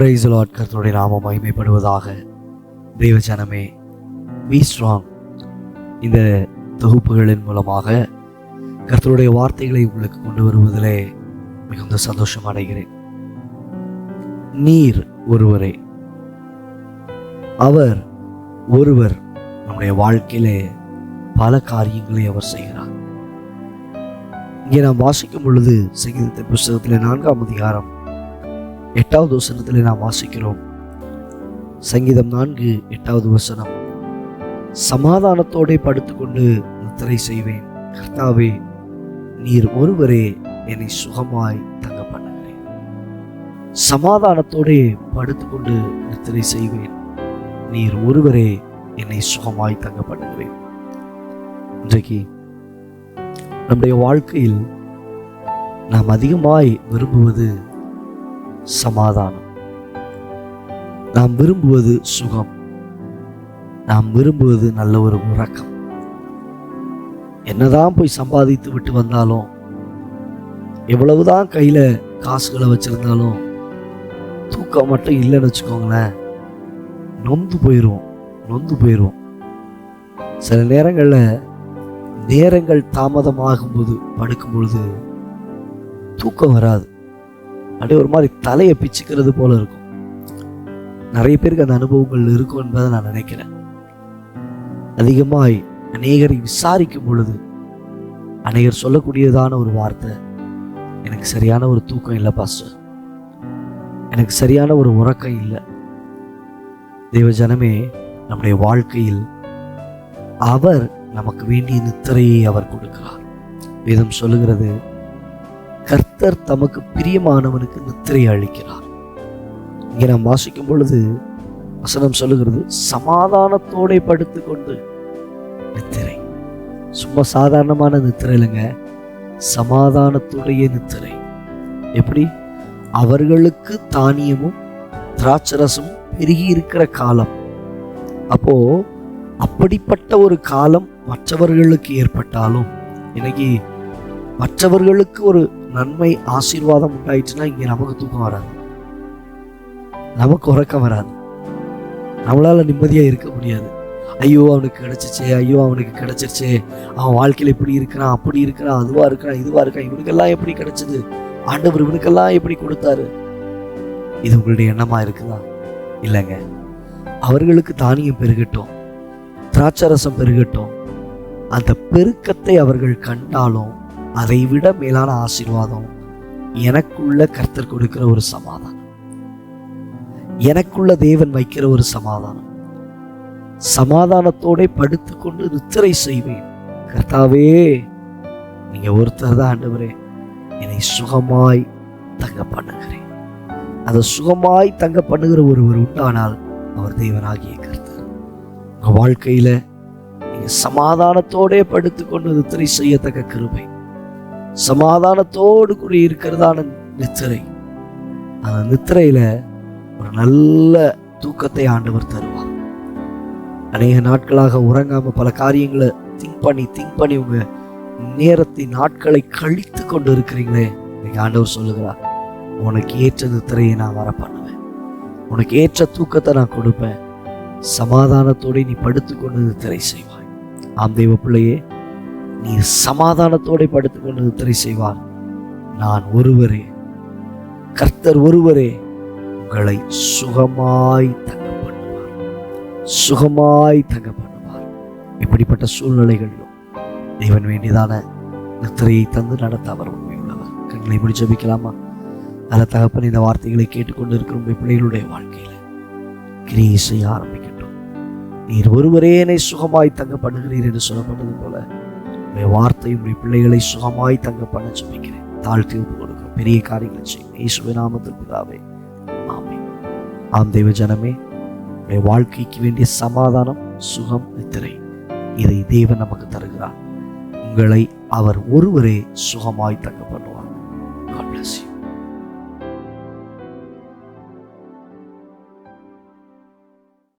Price lot கர்த்தருடைய நாம மகிமைப்படுவதாக. தெய்வ பி ஸ்ட்ராங் இந்த தொகுப்புகளின் மூலமாக கர்த்தருடைய வார்த்தைகளை உங்களுக்கு கொண்டு வருவதிலே மிகுந்த சந்தோஷம் அடைகிறேன். நீர் ஒருவரே அவர் ஒருவர் நம்முடைய வாழ்க்கையிலே பல காரியங்களை அவர் செய்கிறார். இங்கே நாம் வாசிக்கும் பொழுது சங்கீதத்தின் புஸ்தகத்தில் நான்காம் அதிகாரம் எட்டாவது வசனத்தில் நாம் வாசிக்கிறோம். சங்கீதம் நான்கு எட்டாவது வசனம். சமாதானத்தோடே படுத்துக்கொண்டு நித்திரை செய்வேன். கர்த்தாவே நீர் ஒருவரே என்னை சுகமாய் தங்க பண்ணுகிறேன் சமாதானத்தோടെ படுத்துக்கொண்டு நித்திரை செய்வேன். நீர் ஒருவரே என்னை சுகமாய் தங்க பண்ணுகிறேன் இன்றைக்கு நம்முடைய வாழ்க்கையில் நாம் அதிகமாய் விரும்புவது சமாதானம். நாம் விரும்புவது சுகம். நாம் விரும்புவது நல்ல ஒரு உறக்கம். என்னதான் போய் சம்பாதித்து விட்டு வந்தாலும் எவ்வளவுதான் கையில் காசுகளை வச்சுருந்தாலும் தூக்கம் மட்டும் இல்லைன்னு வச்சுக்கோங்களேன் நொந்து போயிடுவோம் நொந்து போயிடுவோம் சில நேரங்களில் நேரங்கள் தாமதமாகும்போது படுக்கும் பொழுது தூக்கம் வராது. அப்படியே ஒரு மாதிரி தலையை பிச்சுக்கிறது போல இருக்கும். நிறைய பேருக்கு அந்த அனுபவங்கள் இருக்கும் என்பதை நான் நினைக்கிறேன். அதிகமாய் அநேகரை விசாரிக்கும் பொழுது அநேகர் சொல்லக்கூடியதான ஒரு வார்த்தை எனக்கு சரியான ஒரு தூக்கம் இல்லை பாஸ்டர். எனக்கு சரியான ஒரு உறக்கம் இல்லை. தெய்வ ஜனமே நம்முடைய வாழ்க்கையில் அவர் நமக்கு வேண்டிய நித்திரையை அவர் கொடுக்கிறார். வேதம் சொல்லுகிறது கர்த்தர் தமக்கு பிரியமானவனுக்கு நித்திரை அளிக்கிறார். இங்கே நாம் வாசிக்கும் பொழுது வசனம் சொல்லுகிறது சமாதானத்தோட படுத்துக்கொண்டு நித்திரை. சும்மா சாதாரணமான நித்திரை இல்லைங்க சமாதானத்துடைய நித்திரை. எப்படி? அவர்களுக்கு தானியமும் திராட்சரசமும் பெருகி இருக்கிற காலம். அப்போ அப்படிப்பட்ட ஒரு காலம் மற்றவர்களுக்கு ஏற்பட்டாலும் இன்னைக்கு மற்றவர்களுக்கு ஒரு நன்மை ஆசீர்வாதம் உண்டாயிடுச்சுன்னா இங்கே நமக்கு தூக்கம் வராது. நமக்கு உறக்கம் வராது. நம்மளால் நிம்மதியாக இருக்க முடியாது. ஐயோ அவனுக்கு கிடச்சிச்சே ஐயோ அவனுக்கு கிடச்சிருச்சு. அவன் வாழ்க்கையில் இப்படி இருக்கிறான் அப்படி இருக்கிறான் அதுவாக இருக்கிறான் இதுவாக இருக்கான் இவனுக்கெல்லாம் எப்படி கிடச்சிது? ஆண்டவர் இவனுக்கெல்லாம் எப்படி கொடுத்தாரு? இது உங்களுடைய எண்ணமாக இருக்குதா? இல்லைங்க. அவர்களுக்கு தானியம் பெருகட்டும் திராட்சரசம் பெருகட்டும். அந்த பெருக்கத்தை அவர்கள் கண்டாலும் அதை விட மேலான ஆசீர்வாதம் எனக்குள்ள கர்த்தர் கொடுக்கிற ஒரு சமாதானம். எனக்குள்ள தேவன் வைக்கிற ஒரு சமாதானம். சமாதானத்தோட படுத்துக்கொண்டு நித்திரை செய்வேன். கர்த்தாவே நீங்க ஒருத்தர் தான் ஆண்டவரே. என்னை சுகமாய் தங்க பண்ணுகிறேன். அதை சுகமாய் தங்க பண்ணுகிற ஒருவர் உண்டானால் அவர் தேவனாகிய கர்த்தர். உங்க வாழ்க்கையில நீங்க சமாதானத்தோட படுத்துக்கொண்டு நித்திரை செய்யத்தக்க கிருபை. சமாதானத்தோடு கூடி இருக்கிறதான நித்திரை. அந்த நித்திரையில ஒரு நல்ல தூக்கத்தை ஆண்டவர் தருவார். அநேக நாட்களாக உறங்காம பல காரியங்களை திங்க் பண்ணி திங்க் பண்ணி உங்க நேரத்தை நாட்களை கழித்து கொண்டு இருக்கிறீங்களே இன்னைக்கு ஆண்டவர் சொல்லுகிறார். உனக்கு ஏற்ற நித்திரையை நான் வர பண்ணுவேன் உனக்கு ஏற்ற தூக்கத்தை நான் கொடுப்பேன். சமாதானத்தோடு நீ படுத்துக்கொண்டு நித்திரை செய்வாய். ஆம் தெய்வ பிள்ளையே நீ சமாதானத்தோடு படுத்துக்கொண்டு நித்திரை செய்வார். நான் ஒருவரே கர்த்தர் ஒருவரே உங்களை சுகமாய் தங்க பண்ணுவார் சுகமாய் தங்க பண்ணுவார் இப்படிப்பட்ட சூழ்நிலைகளிலும் தேவன் வேண்டியதான நித்திரையை தந்து நடத்த அவர் உண்மையுள்ளவர் கண்களை முடிச்சு வைக்கலாமா நல்ல தகப்பன் இந்த வார்த்தைகளை கேட்டுக்கொண்டு இருக்கிற உங்கள் பிள்ளைகளுடைய வாழ்க்கையில கிரியை செய்ய ஆரம்பிக்கட்டும் நீர் ஒருவரே என்னை சுகமாய் தங்க பண்ணுகிறீர் என்று சொல்லப்பட்டது போல உடைய வார்த்தை உடைய பிள்ளைகளை சுகமாய் தங்க பண்ண ஜபிக்கிறேன் தாழ்த்தி ஒப்பு கொடுக்கிறோம். பெரிய காரியங்களை செய்யும் இயேசுவின் நாமத்தில் பிதாவே ஆமே ஆம் தெய்வ ஜனமே உடைய வாழ்க்கைக்கு வேண்டிய சமாதானம் சுகம் நித்திரை இதை தேவன் நமக்கு தருகிறார். உங்களை அவர் ஒருவரே சுகமாய் தங்க பண்ணுவார். God bless you.